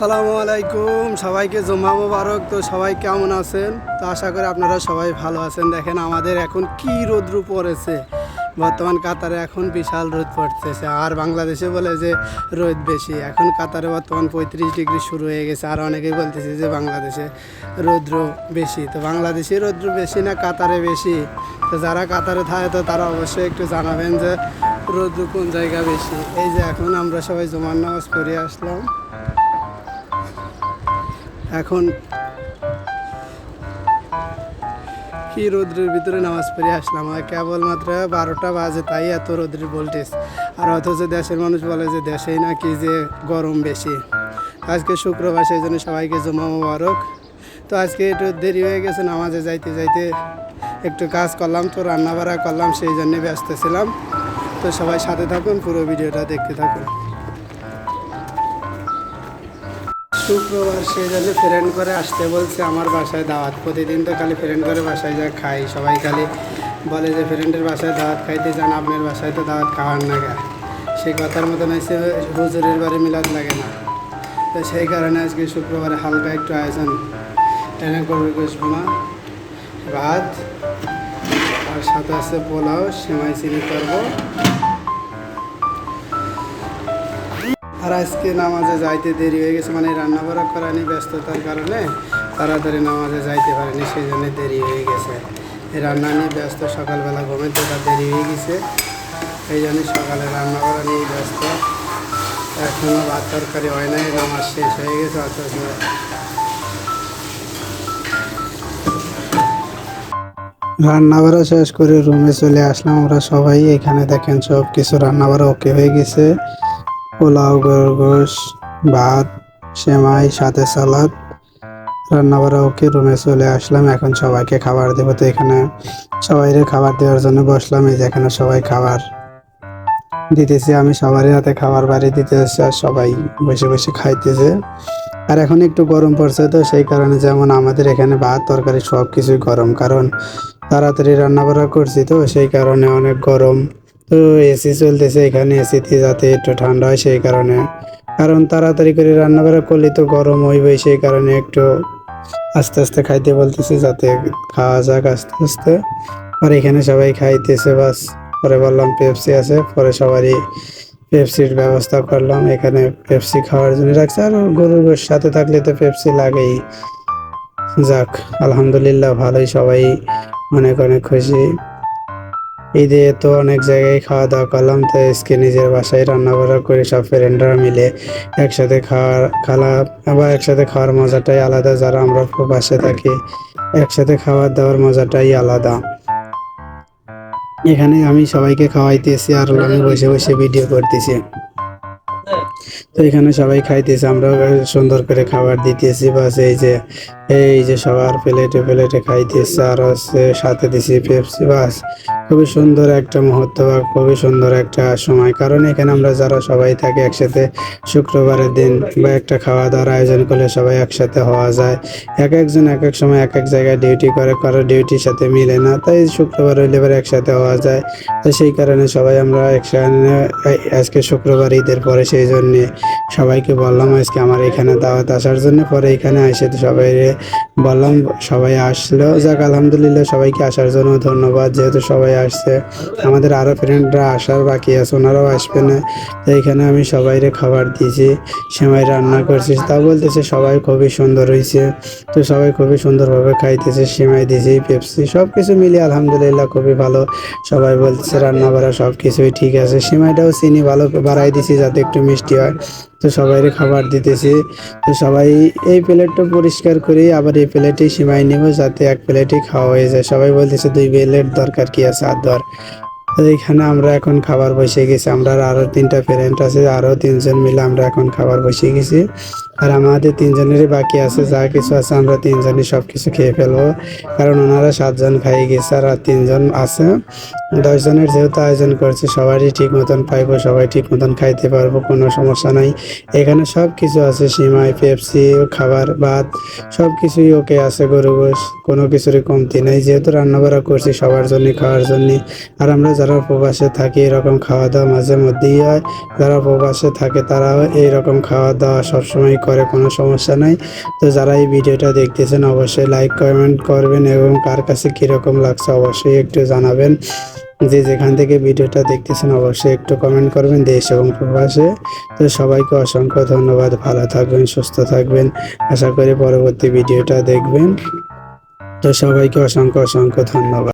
সালামু আলাইকুম, সবাইকে জমা মোবারক। তো সবাই কেমন আছেন? তো আশা করি আপনারা সবাই ভালো আছেন। দেখেন আমাদের এখন কি রোদ্র পড়েছে। বর্তমান কাতারে এখন বিশাল রোদ পড়তেছে। আর বাংলাদেশে বলে যে রোদ বেশি। এখন কাতারে বর্তমান পঁয়ত্রিশ ডিগ্রি শুরু হয়ে গেছে। আর অনেকেই বলতেছে যে বাংলাদেশে রৌদ্র বেশি। তো বাংলাদেশে রৌদ্র বেশি না কাতারে বেশি? তো যারা কাতারে থাকে, তো তারা অবশ্যই একটু জানাবেন যে রৌদ্র কোন জায়গা বেশি? এই যে এখন আমরা সবাই জমান নামাজ পড়ে আসলাম। এখন কি রোদ্রের ভিতরে নামাজ পড়ে আসলাম? আর কেবলমাত্র বারোটা বাজে, তাই এত রোদ্রের ভোল্টেজ আর অথচ দেশের মানুষ বলে যে, দেশেই নাকি যে গরম বেশি। আজকে শুক্রবার, সেই জন্য সবাইকে জমা মোবারক। তো আজকে একটু দেরি হয়ে গেছে, নামাজে যাইতে যাইতে একটু কাজ করলাম, তো রান্না বাড়া করলাম, সেই জন্যে ব্যস্ত ছিলাম। তো সবাই সাথে থাকুন, পুরো ভিডিওটা দেখতে থাকুন। শুক্রবার সেই জন্য ফ্রেন্ড করে আসতে বলছে আমার বাসায় দাওয়াত। প্রতিদিন তো খালি ফ্রেন্ড করে বাসায় যা খাই। সবাই খালি বলে যে ফ্রেন্ডের বাসায় দাওয়াত খাইতে যান, আপনার বাসায় তো দাওয়াত খাওয়ার না গা সেই কথার মতন এসে হুজুরের বাড়ি মিলাদ লাগে না। তো সেই কারণে আজকে শুক্রবারে হালকা একটু আয়োজন টেনে করবে গোসবোনা ভাত, আর সাথে আছে পোলাও, সেমাই চিনি করব। আর আজকে নামাজে যাইতে দেরি হয়ে গেছে মানে রান্না বাড়া করা ব্যস্ততার কারণে তাড়াতাড়ি নামাজে যাইতে পারেনি সেই জন্য দেরি হয়ে গেছে। রান্না নিয়ে ব্যস্ত, সকালবেলা ঘুমের থেকে দেরি হয়ে গেছে, এই জন্য সকালে রান্না করা নিয়ে ব্যস্ত। এখনও ভাত তরকারি হয় নাই, নামাজ শেষ হয়ে গেছে, অথচ রান্না বাড়া শেষ করে রুমে চলে আসলাম। আমরা সবাই এখানে দেখেন সব কিছু রান্না বাড়া ওকে হয়ে গেছে। পোলাও, গরুর গোশ, ভাত, সেমাই, সাথে সালাদ। রান্না বাড়া ওকে রুমে চলে আসলাম, এখন সবাইকে খাবার দেবো। তো এখানে সবাইরে খাবার দেওয়ার জন্য বসলাম, এই যে এখানে সবাই খাবার দিতেছি। আমি সবারই হাতে খাবার বাড়ি দিতেছি আর সবাই বসে বসে খাইতেছে। আর এখন একটু গরম পড়ছে তো, সেই কারণে যেমন আমাদের এখানে ভাত, তরকারি সব কিছুই গরম। কারণ তাড়াতাড়ি রান্না বাড়া করছি তো, সেই কারণে অনেক গরম। তো এসি চলতেছে, এখানে এসিতে যাতে একটু ঠান্ডা হয় সেই কারণে। কারণ তাড়াতাড়ি করে রান্না বান্না করলে তো গরম হইবে সেই কারণে একটু আস্তে আস্তে খাইতে বলতেছি যাতে খাওয়া যাক আস্তে আস্তে। আর এখানে সবাই খাইতেছে বাস, পরে বললাম পেপসি আছে, পরে সবারই পেপসির ব্যবস্থা করলাম, এখানে পেপসি খাওয়ার জন্য রাখছে। আর গরুর সাথে থাকলে তো পেপসি লাগেই। যাক, আলহামদুলিল্লাহ ভালোই সবাই অনেক অনেক খুশি। ঈদে তো অনেক জায়গায় খাওয়া দাওয়া করলাম, তো আজকে নিজের বাসায় রান্না বান্না করে সব ফ্রেন্ডরা মিলে একসাথে খাওয়ার, খালা, আবার একসাথে খাওয়ার মজাটাই আলাদা, যারা আমরা খুব বাসে থাকি, একসাথে খাওয়ার দাওয়ার মজাটাই আলাদা। এখানে আমি সবাইকে খাওয়াইতেছি আর আমি বসে বসে ভিডিও করতেছি। তো এখানে সবাই খাইতেছে আমরা সুন্দর করে খাবার দিতেছি, বাস এই যে এই যে সবার প্লেটে প্লেটে খাইতেছে, আর হচ্ছে সাথে দিছি পেপসি বাস। খুবই সুন্দর একটা মুহূর্ত বা খুবই সুন্দর একটা সময়। কারণ এখানে আমরা যারা সবাই থাকি একসাথে শুক্রবারের দিন বা একটা খাওয়া দাওয়ার আয়োজন করলে সবাই একসাথে হওয়া যায়। এক একজন এক এক সময় এক এক জায়গায় ডিউটি করে, কারও ডিউটির সাথে মিলে না, তাই শুক্রবার হইলে এবার একসাথে হওয়া যায়। তো সেই কারণে সবাই আমরা একসাথে আজকে শুক্রবার, ঈদের পরে সেই জন্যে সবাইকে বললাম, আজকে আমার এখানে দাওয়াত আসার জন্য পরে এখানে এসে সবাই বললাম, সবাই আসলো। যাক, আলহামদুলিল্লাহ সবাইকে আসার জন্য ধন্যবাদ। যেহেতু সবাই আসছে। আমাদের আরও ফ্রেন্ডরা আসার বাকি আছে, ওনারাও আসবে না। তো এখানে আমি সবাইরে খাবার দিয়েছি, সেমাই রান্না করছি। তা বলতেছে সবাই খুবই সুন্দর হয়েছে তো সবাই খুবই সুন্দরভাবে খাইতেছে, সেমাই দিয়েছি, পেপসি সব কিছু মিলিয়ে আলহামদুলিল্লাহ খুবই ভালো। সবাই বলতেছে রান্না বাড়া সব কিছুই ঠিক আছে। সেমাইটাও চিনি ভালো বাড়াই দিছি যাতে একটু মিষ্টি হয়। তো সবাইরে খাবার দিতেছি। তো সবাই এই প্লেটটা পরিষ্কার করে আবার এই প্লেটেই সীমায় নেব যাতে এক প্লেটেই খাওয়া হয়ে যায়। সবাই বলতেছে, দুই প্লেট দরকার কি আছে? আর দর এইখানে আমরা এখন খাবার বসে গেছি। আমরা আরও তিনটা ফ্রেন্ড আছে, আরও তিনজন মিলে আমরা এখন খাবার বসে গেছি। আর আমাদের তিনজনেরই বাকি আছে, যা কিছু আছে আমরা তিনজনই সব কিছু খেয়ে ফেলব। কারণ ওনারা সাতজন খাই গেছে আর তিনজন আছে। দশজনের যেহেতু আয়োজন করছি, সবারই ঠিক মতন পাইবো, সবাই ঠিক মতন খাইতে পারব, কোনো সমস্যা নাই। এখানে সব কিছু আছে, সিমাই, পেপসি, খাবার, ভাত সব কিছুই ওকে আছে, গরু গোশ, কোনো কিছুরই কমতি নেই। যেহেতু রান্না বান্না করছি সবার জন্য, খাওয়ার জন্য। আর আমরা যারা প্রবাসে থাকে এরকম খাওয়া দাওয়া মাঝে মধ্যেই হয়। যারা প্রবাসে থাকে তারাও এইরকম খাওয়া দাওয়া সবসময় করে, কোনো সমস্যা নাই। তো যারা এই ভিডিওটা দেখতেছেন অবশ্যই লাইক কমেন্ট করবেন এবং কার কাছে কীরকম লাগছে অবশ্যই একটু জানাবেন। যে যেখান থেকে ভিডিওটা দেখতেছেন অবশ্যই একটু কমেন্ট করবেন দেশ এবং প্রবাসে। তো সবাইকে অসংখ্য ধন্যবাদ, ভালো থাকবেন, সুস্থ থাকবেন। আশা করি পরবর্তী ভিডিওটা দেখবেন। তো সবাইকে অসংখ্য অসংখ্য ধন্যবাদ।